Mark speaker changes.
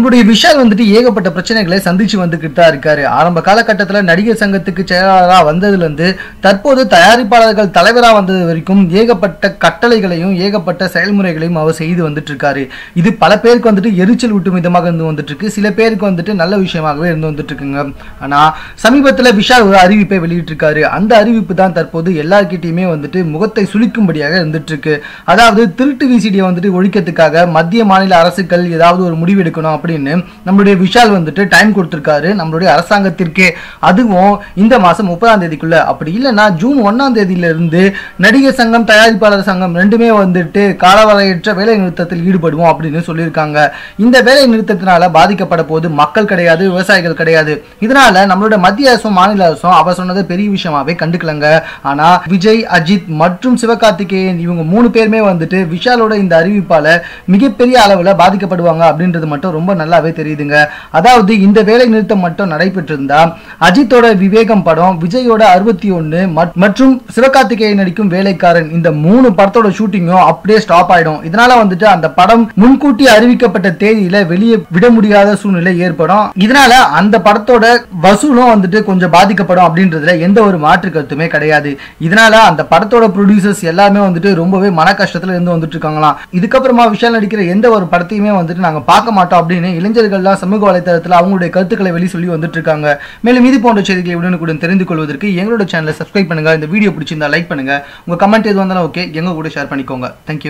Speaker 1: நம்மளுடைய விஷால் வந்துட்டு ஏகப்பட்ட பிரச்சனைகளை சந்திச்சு வந்துகிட்டு தான் இருக்காரு. ஆரம்ப காலகட்டத்தில் நடிகர் சங்கத்துக்கு செயலாளராக வந்ததுலேருந்து தற்போது தயாரிப்பாளர்கள் தலைவராக வந்தது வரைக்கும் ஏகப்பட்ட கட்டளைகளையும் ஏகப்பட்ட செயல்முறைகளையும் அவர் செய்து வந்துட்டு இருக்காரு இது பல பேருக்கு வந்துட்டு எரிச்சல் ஊட்டும் விதமாக இருந்து வந்துட்டு இருக்கு சில பேருக்கு வந்துட்டு நல்ல விஷயமாகவே இருந்து வந்துட்டு இருக்குங்க ஆனால் சமீபத்தில் விஷால் ஒரு அறிவிப்பை வெளியிட்டிருக்காரு. அந்த அறிவிப்பு தான் தற்போது எல்லார்கிட்டையுமே வந்துட்டு முகத்தை சுளிக்கும்படியாக இருந்துட்டு இருக்கு அதாவது திருட்டு விசிடியை வந்துட்டு ஒழிக்கிறதுக்காக மத்திய மாநில அரசுகள் ஏதாவது ஒரு முடிவு எடுக்கணும் அப்படின்னு நம்மளுடைய விஷால் வந்துட்டு டைம் கொடுத்துருக்காரு நம்மளுடைய அரசாங்கத்திற்கே. அதுவும் இந்த மாதம் முப்பதாம் தேதிக்குள்ள. அப்படி இல்லைன்னா ஜூன் ஒன்றாம் தேதியிலிருந்து நடிகர் சங்கம் தயாரிப்பாளர் சங்கம் ரெண்டுமே வந்துட்டு காலவரையற்ற வேலை நிறுத்தத்தில் ஈடுபடுவோம் அப்படின்னு சொல்லியிருக்காங்க. இந்த வேலை நிறுத்தத்தினால பாதிக்கப்பட போது மக்கள் கிடையாது விவசாயிகள் கிடையாது. இதனால நம்மளோட மத்திய அரசும் மாநில அரசும் அவர் சொன்னதை பெரிய விஷயமாவே கண்டுக்கலங்க. ஆனா விஜய் அஜித் மற்றும் சிவகார்த்திகேயன் இவங்க மூணு பேருமே வந்துட்டு விஷாலோட இந்த அறிவிப்பால மிகப்பெரிய அளவில் பாதிக்கப்படுவாங்க அப்படின்றது மட்டும் ரொம்ப நல்லாவே தெரியுதுங்க. அதாவது இந்த வேலை நிறுத்தம் மட்டும் நடைபெற்றிருந்தா அஜித்தோட விவேகம் படம் விஜயோட அறுபத்தி ஒன்னு மற்றும் சிவகார்த்திகேயன் நடிக்கும் வேலைக்காரன் இந்த மூணு படத்தோட ஷூட்டிங்கும் அப்படியே ஸ்டாப் ஆயிடும். இதனால வந்துட்டு அந்த படம் முன்கூட்டி அறிவிக்கப்பட்ட தேதியில வெளியே விட முடியாத சூழ்நிலை ஏற்படும். இதனால அந்த படத்தோட வசூலும் வந்துட்டு கொஞ்சம் பாதிக்கப்படும் அப்படின்றதுல எந்த ஒரு மாற்று கருத்துமே கிடையாது. இதனால அந்த படத்தோட ப்ரொடியூசர்ஸ் எல்லாமே வந்துட்டு ரொம்பவே மன கஷ்டத்துல இருந்து வந்துட்டு இருக்காங்களாம். இதுக்கப்புறமா விஷால் நடிக்கிற எந்த ஒரு படத்தையுமே வந்துட்டு நாங்க பார்க்க மாட்டோம் அப்படின்னு இளைஞர்கள்லாம் சமூக வலைதளத்தில் அவங்களுடைய கருத்துக்களை வெளி சொல்லி வந்துட்டு இருக்காங்க மேலும் இது போன்ற செய்திகளை உடனுக்குடன் தெரிந்து கொள்வதற்கு எங்களோட சேனலை சப்ஸ்கிரைப் பண்ணுங்க. இந்த வீடியோ பிடிச்சிருந்தா லைக் பண்ணுங்க. உங்க கமெண்ட் எது வந்தாலும் ஓகே எங்க கூட ஷேர் பண்ணிக்கோங்க. தேங்க்யூ